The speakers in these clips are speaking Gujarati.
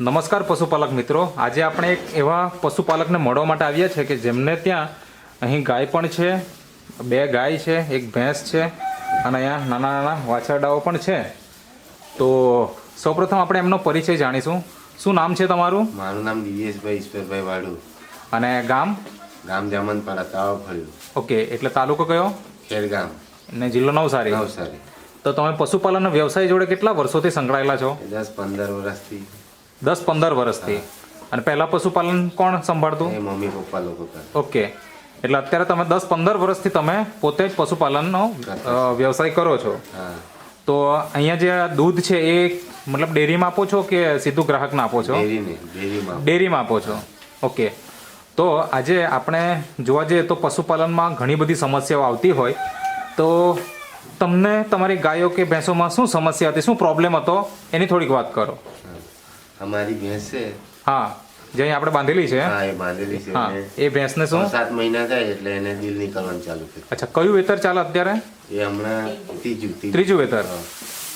નમસ્કાર પશુપાલક મિત્રો. આજે આપણે એક એવા પશુપાલકને મળવા માટે આવ્યા છે કે જેમને ત્યાં અહીં ગાય પણ છે બે ગાય છે એક ભેંસ છે અને અહીંયા નાના નાના વાછરડાઓ પણ છે. તો સૌપ્રથમ આપણે એમનો પરિચય જાણીશું. શું નામ છે તમારું? મારું નામ દિવ્યેશભાઈ ઈશ્વરભાઈ વાડુ. અને ગામ? ગામ જામનપાડા તાવ ફળ્યું ઓકે એટલે તાલુકો કયો? ખેરગામ. ને જિલ્લો નવસારી. નવસારી. તો તમે પશુપાલનના વ્યવસાય જોડે કેટલા વર્ષોથી સંકળાયેલા છો? દસ પંદર વર્ષથી. દસ પંદર વર્ષથી. અને પહેલાં પશુપાલન કોણ સંભાળતું? મમ્મી પપ્પા લોકો ઓકે. એટલે અત્યારે તમે દસ પંદર વર્ષથી તમે પોતે જ પશુપાલનનો વ્યવસાય કરો છો. તો અહીંયા જે દૂધ છે એ મતલબ ડેરીમાં આપો છો કે સીધું ગ્રાહકને આપો છો? ડેરીમાં આપો. છો. ઓકે. તો આજે આપણે જોવા જઈએ તો પશુપાલનમાં ઘણી બધી સમસ્યાઓ આવતી હોય. તો તમને તમારી ગાયો કે ભેંસોમાં શું સમસ્યા હતી શું પ્રોબ્લેમ હતો? એની થોડીક વાત કરો. અમારી ભેંસ છે. હા જે અહીં આપણે બાંધેલી છે? હા એ બાંધેલી છે. હા એ ભેંસને શું? સાત મહિના થાય એટલે એને દિલ નીકળવાનું ચાલુ થયું અચ્છા કયું વેતર ચાલે અત્યારે? એ હમણાં ત્રીજું ત્રીજું. વેતર?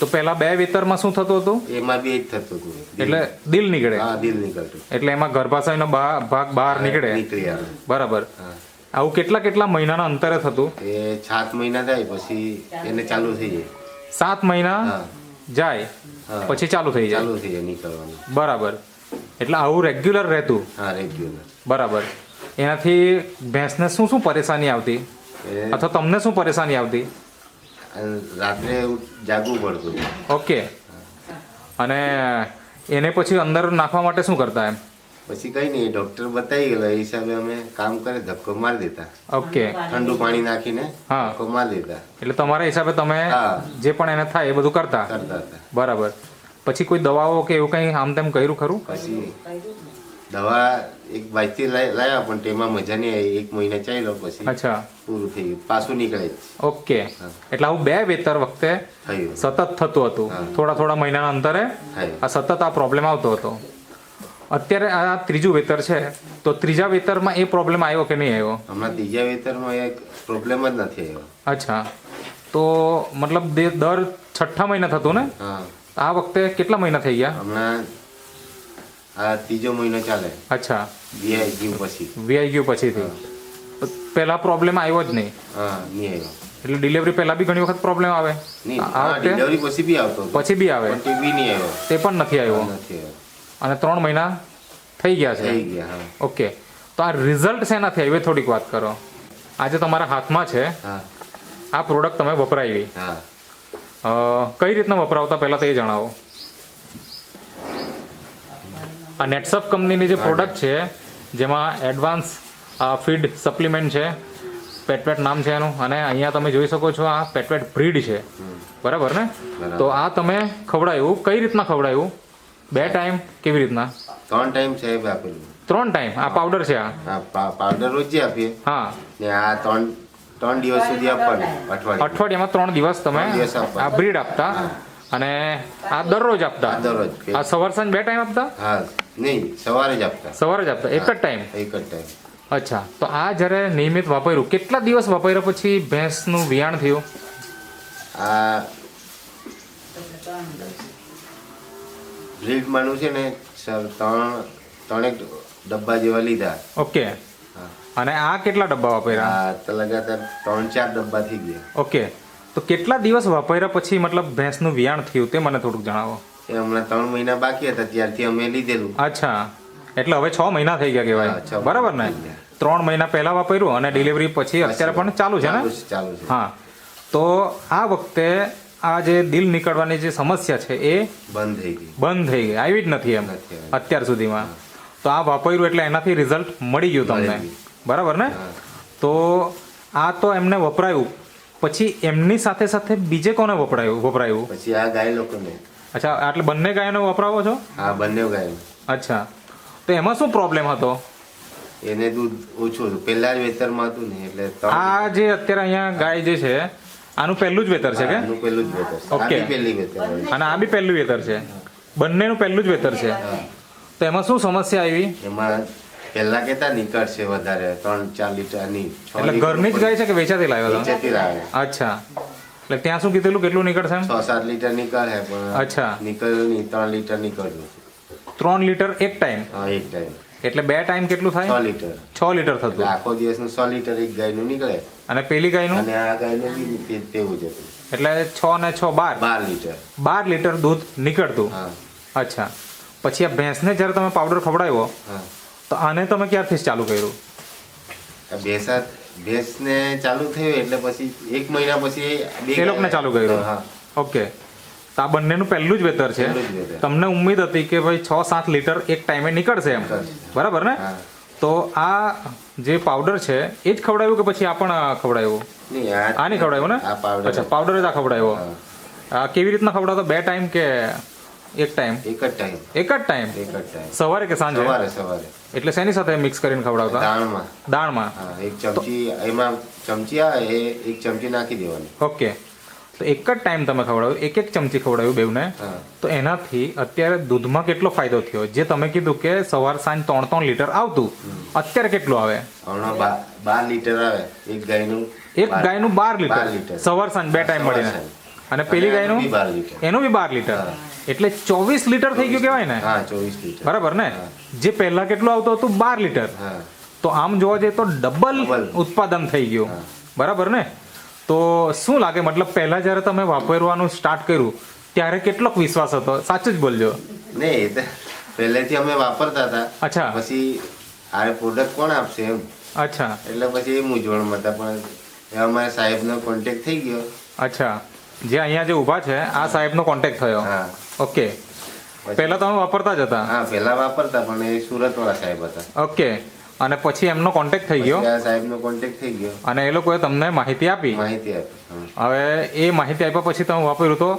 તો પહેલા બે વેતરમાં શું થતું હતું? એમાં બી જ થતું હતું. એટલે દિલ નીકળે? હા દિલ નીકળતું. એટલે એમાં ગર્ભાશયનો ભાગ બહાર નીકળે? નીકળી બરાબર. આવું કેટલા કેટલા મહિનાના અંતરે થતું? એ સાત મહિના થાય પછી એને ચાલુ થઈ જાય. સાત મહિના? જાય પછી ચાલુ થઈ જાય. ચાલુ થઈ જાય નીકળવાનું. બરાબર. એટલે આવું રેગ્યુલર રહેતું. હા રેગ્યુલર બરાબર. એનાથી ભેંસને શું શું પરેશાની આવતી? અથવા તમને શું પરેશાની આવતી? રાત્રે જાગવું પડતું. ઓકે. અને એને પછી અંદર નાખવા માટે શું કરતા એમ? પછી કઈ નહીં ડોક્ટર બતાવી ગયેલો. એ હિસાબે અમે કામ કરે ધક્કો મારી દેતા. ઓકે. ઠંડુ પાણી નાખીને હા. ધક્કો મારી દેતા. એટલે તમારા હિસાબે તમે હા. જે પણ એને થાય એ બધું કરતા? કરતા હતા. બરાબર. પછી કોઈ દવાઓ કે એવું કંઈ આમ તેમ કર્યું ખરું? પછી દવા એક બાજથી લાયા પણ તેમાં મજા નહીં આવી. એક મહિના ચાલ્યો પછી અચ્છા. પૂરું થઈ ગયું. પાછું નીકળે. જ ઓકે એટલે આવું બે વેતર વખતે થયું સતત થતું હતું. થોડા થોડા મહિનાના અંતરે થયું આ સતત આ પ્રોબ્લેમ આવતો હતો. અત્યારે આ ત્રીજું વેતર છે તો ત્રીજા વેતરમાં એ પ્રોબ્લેમ આવ્યો કે નહીં આવ્યો? હમણાં ત્રીજા વેતરમાં એક પ્રોબ્લેમ જ નથી આવ્યો. અચ્છા. તો મતલબ દર છઠ્ઠા મહિના થતું ને? આ વખતે કેટલા મહિના થઈ ગયા? હમણાં આ ત્રીજો મહિનો ચાલે. અચ્છા. વીઆઈ ગયું પછી. વીઆઈ ગયું પછીથી. પહેલા પ્રોબ્લેમ આવ્યો જ નહીં? હા નહીં આવ્યો. એટલે ડિલિવરી પહેલા બી ઘણી વખત પ્રોબ્લેમ આવે? નહીં ડિલિવરી પછી બી આવતો પછી બી આવે? તે બી નહીં આવ્યો. તે પણ નથી આવ્યો? નથી આવ્યો. અને ત્રણ મહિના થઈ ગયા છે. થઈ ગયા ઓકે. તો આ રિઝલ્ટ શેનાથી આવ્યું થોડીક વાત કરો. આજે તમારા હાથમાં છે. આ પ્રોડક્ટ તમે વપરાવી કઈ રીતના વપરાવતા પહેલા તો એ જણાવો. આ નેટસપ કંપનીની જે પ્રોડક્ટ છે જેમાં એડવાન્સ ફીડ સપ્લિમેન્ટ છે પેટવેટ નામ છે એનું અને અહીંયા તમે જોઈ શકો છો આ પેટવેટ બ્રીડ છે. બરાબર ને? તો આ તમે ખવડાવ્યું કઈ રીતના ખવડાવ્યું? બે ટાઈમ કેવી રીતના? ત્રણ ટાઈમ સાહેબ આપેલું. ત્રણ ટાઈમ આ પાવડર છે આ? પાવડર રોજ આપીએ. હા. ને આ ત્રણ ત્રણ દિવસ સુધી આપવાનું અઠવાડિયે. અઠવાડિયામાં ત્રણ દિવસ તમે. આ બ્રીડ આપતા? અને આ દરરોજ આપતા? દરરોજ. આ સવાર સાંજ બે ટાઈમ આપતા? હા નહીં સવારે જ આપતા. સવારે જ આપતા? એક જ ટાઈમ એક જ ટાઈમ અચ્છા. તો આ જ્યારે નિયમિત વાપર્યું કેટલા દિવસ વાપર્યા પછી ભેંસનું વિયાણ થયું? આ બ્રીડ માનું છે ને સર ત્રણ ત્રણેક ડબ્બા જેવા લીધા. ઓકે. અને આ કેટલા ડબ્બા વાપર્યા? આ તો લગાતાર ત્રણ ચાર ડબ્બા થઈ ગયા. ઓકે. તો કેટલા દિવસ વાપર્યા પછી મતલબ ભેંસનું વિયાણ થયું તે મને થોડુંક જણાવો. એ હમણાં ત્રણ મહિના બાકી હતા ત્યારથી અમે લીધેલું. અચ્છા. એટલે હવે છ મહિના થઈ ગયા કહેવાય. બરાબર ને? ત્રણ મહિના પહેલા વાપર્યું અને ડિલિવરી પછી અત્યારે પણ ચાલુ છે ને? ચાલુ છે. હા. તો આ વખતે આ જે દિલ નીકળવાની જે સમસ્યા છે એ બંધ થઈ ગઈ. બંધ થઈ ગઈ. આવી જ નથી એમ. અત્યાર સુધીમાં. તો આ વાપર્યું એટલે એનાથી રિઝલ્ટ મળી ગયું તમને. બરાબર ને? તો આ તો એમને વપરાયું. પછી એમની સાથે સાથે બીજે કોને વપરાયું વપરાયું? પછી આ ગાય લોકોને. અચ્છા એટલે બંને ગાયનો વપરાવો છો? આ બંને ગાય. અચ્છા. તો એમાં શું પ્રોબ્લેમ હતો? એને દૂધ ઓછું હતું. પહેલા જ વેતરમાં હતું ને એટલે આ જે અત્યારે અહીંયા ગાય જે છે આનું પહેલું જ વેતર છે કે? આનું પહેલું જ વેતર છે. આ ઓકે. પહેલી વેતર અને આ બી પહેલું વેતર છે. બંનેનું પહેલું જ વેતર છે. તો એમાં શું સમસ્યા આવી? એમાં પહેલા કેતા નીકળશે વધારે ત્રણ ચાર લીટરની એટલે ઘરની જ ગાય છે કે વેચાતી લાવ્યો છે? નીચેથી લાવે. અચ્છા. એટલે ત્યાં શું કીધેલું? કેટલું નીકળશે છ સાત લીટર નીકળે પણ અચ્છા. નીકળ્યું નહીં ત્રણ લીટર નીકળ્યું ત્રણ લીટર એક ટાઈમ? હા એક ટાઈમ. એટલે બે ટાઈમ કેટલું થાય? લીટર. છ લીટર એટલે થતું આખો દિવસનું સો લીટર એક ગાયનું નીકળે. અને પેલી ગાયનું? અને આ ગાયનું બી તેવું જ હતું. એટલે છ ને છ બાર? બાર લીટર. બાર લીટર દૂધ નીકળતું? હા. અચ્છા. પછી આ ભેંસને જ્યારે તમે પાવડર ખવડાવ્યો તો આને તમે ક્યારથી ચાલુ કર્યું? આ ભેંસા ભેંસને ચાલુ થયું એટલે પછી એક મહિના પછી બે લોકોને ચાલુ કર્યું? હા. ઓકે. આ બંનેનું પહેલું જ વેતર છે. તમને ઉમ્મીદ હતી કે ભાઈ છ સાત લીટર એક ટાઈમે નીકળશે એમ. બરાબર ને? તો આ જે પાવડર છે એ જ ખવડાવ્યું કે પછી આ પણ ખવડાવ્યું? આ નહીં ખવડાવ્યું ને? અચ્છા પાવડર જ આ ખવડાવ્યો. આ કેવી રીતના ખવડાવતો? બે ટાઈમ કે એક ટાઈમ? એક જ ટાઈમ. એક જ ટાઈમ? એક જ ટાઈમ. સવારે કે સાંજે? સવારે સવારે. એટલે શેની સાથે મિક્સ કરીને ખવડાવતા? દાળમાં. દાળમાં. એક ચમચી એમાં ચમચી આ એ એક ચમચી નાખી દેવાની. ઓકે. તો એક જ ટાઈમ તમે ખવડાવ્યું એક એક ચમચી ખવડાવ્યું બેવને તો એનાથી અત્યારે દૂધમાં કેટલો ફાયદો થયો? જે તમે કીધું કે સવાર સાંજ ત્રણ ત્રણ લીટર આવતું અત્યારે કેટલું આવે? બાર લીટર આવે. એક ગાયનું એક ગાયનું બાર લીટર? સવાર સાંજ બે ટાઈમ મળીને. અને પેલી ગાયનું? એનું બી બાર લીટર. એટલે ચોવીસ લીટર થઈ ગયું કહેવાય ને? ચોવીસ લીટર. બરાબર ને? જે પહેલા કેટલું આવતું હતું? બાર લીટર. તો આમ જોવા જઈએ તો ડબલ ઉત્પાદન થઈ ગયું. બરાબર ને? તો શું લાગે? મતલબ પહેલા જ્યારે તમે વાપરવાનું સ્ટાર્ટ કર્યું ત્યારે કેટલોક વિશ્વાસ હતો? સાચું જ બોલજો. નહીં પહેલેથી અમે વાપરતા હતા. અચ્છા. પછી આ પ્રોડક્ટ કોણ આપશે એમ? અચ્છા. એટલે પછી એ મૂંઝવણમાં હતા પણ અમારા સાહેબનો કોન્ટેક્ટ થઈ ગયો. અચ્છા. જે અહીંયા જે ઊભા છે આ સાહેબનો કોન્ટેક્ટ થયો. હા. ઓકે. પહેલા તમે વાપરતા જ હતા? હા પહેલા વાપરતા પણ એ સુરત વાળા સાહેબ હતા. ઓકે. અને પછી એમનો કોન્ટેક્ટ થઈ ગયો. સાહેબનો કોન્ટેક્ટ થઈ ગયો. અને એ લોકોએ તમને માહિતી આપી. માહિતી આપી હવે એ માહિતી આપ્યા પછી તમે વાપર્યું તો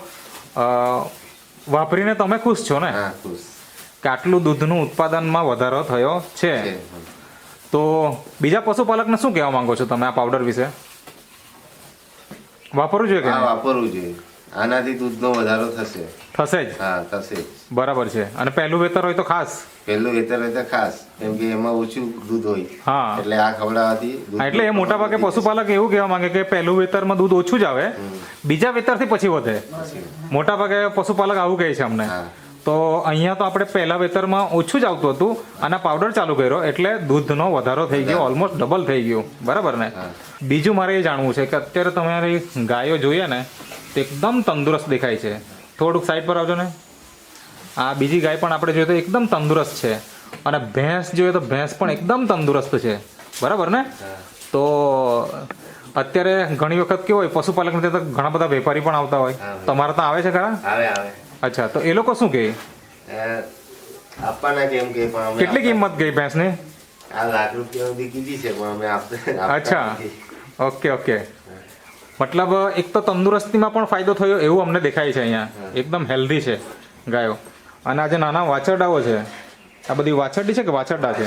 વાપરીને તમે ખુશ છો ને? ખુશ. કે આટલું દૂધનું ઉત્પાદનમાં વધારો થયો છે. તો બીજા પશુપાલકને શું કહેવા માંગો છો તમે આ પાવડર વિશે? વાપરવું જોઈએ કે વાપરવું જોઈએ. આનાથી દૂધનો વધારો થશે. થશે જ? હા થશે બરાબર છે. અને પહેલું વેતર હોય તો ખાસ? પહેલું એતર હોય ખાસ કેમ કે એમાં ઓછું દૂધ હોય. હા. એટલે આ ખવડાવવાથી હા, એટલે એ મોટા ભાગે પશુપાલક એવું કહેવા માંગે કે પહેલું વેતરમાં દૂધ ઓછું જ આવે બીજા વેતરથી પછી વધે. મોટા ભાગે પશુપાલક આવું કહે છે અમને. હા. તો અહીંયા તો આપણે પહેલા વેતરમાં ઓછું જ આવતું હતું અને પાવડર ચાલુ કર્યો એટલે દૂધનો વધારો થઈ ગયો ઓલમોસ્ટ ડબલ થઈ ગયું. બરાબર ને? બીજું મારે એ જાણવું છે કે અત્યારે તમારી ગાયો જોઈએ ને તે એકદમ તંદુરસ્ત દેખાય છે. થોડુંક સાઈડ પર આવજો ને. આ બીજી ગાય પણ આપણે જોઈએ તો એકદમ તંદુરસ્ત છે. અને ભેંસ જોઈએ તો ભેંસ પણ એકદમ તંદુરસ્ત છે. બરાબર ને? તો અત્યારે ઘણી વખત કેવું હોય પશુપાલક તો ઘણા બધા વેપારી પણ આવતા હોય. તમારા ત્યાં આવે છે ખરા? આવે આવે. અચ્છા તો એ લોકો શું કહે? આપવાના કેમ કે કેટલી કિંમત ગઈ ભેંસને? આ લાખ રૂપિયા સુધી કીધી છે પણ અમે આપતા આપતા અચ્છા. Okay okay. મતલબ એક તો તંદુરસ્તીમાં પણ ફાયદો થયો એવું અમને દેખાય છે અહીંયા. એકદમ હેલ્ધી છે ગાયો. અને આ જે નાના વાછરડાઓ છે આ બધી વાછરડી છે કે વાછરડા છે.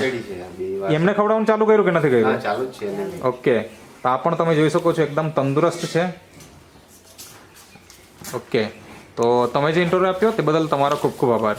એમને ખવડાવવાનું ચાલુ કર્યું કે નથી કર્યું? ચાલુ જ છે ઓકે. તો આ પણ તમે જોઈ શકો છો એકદમ તંદુરસ્ત છે. ઓકે. તો તમે જે ઇન્ટરવ્યુ આપ્યો તે બદલ તમારો ખૂબ ખૂબ આભાર.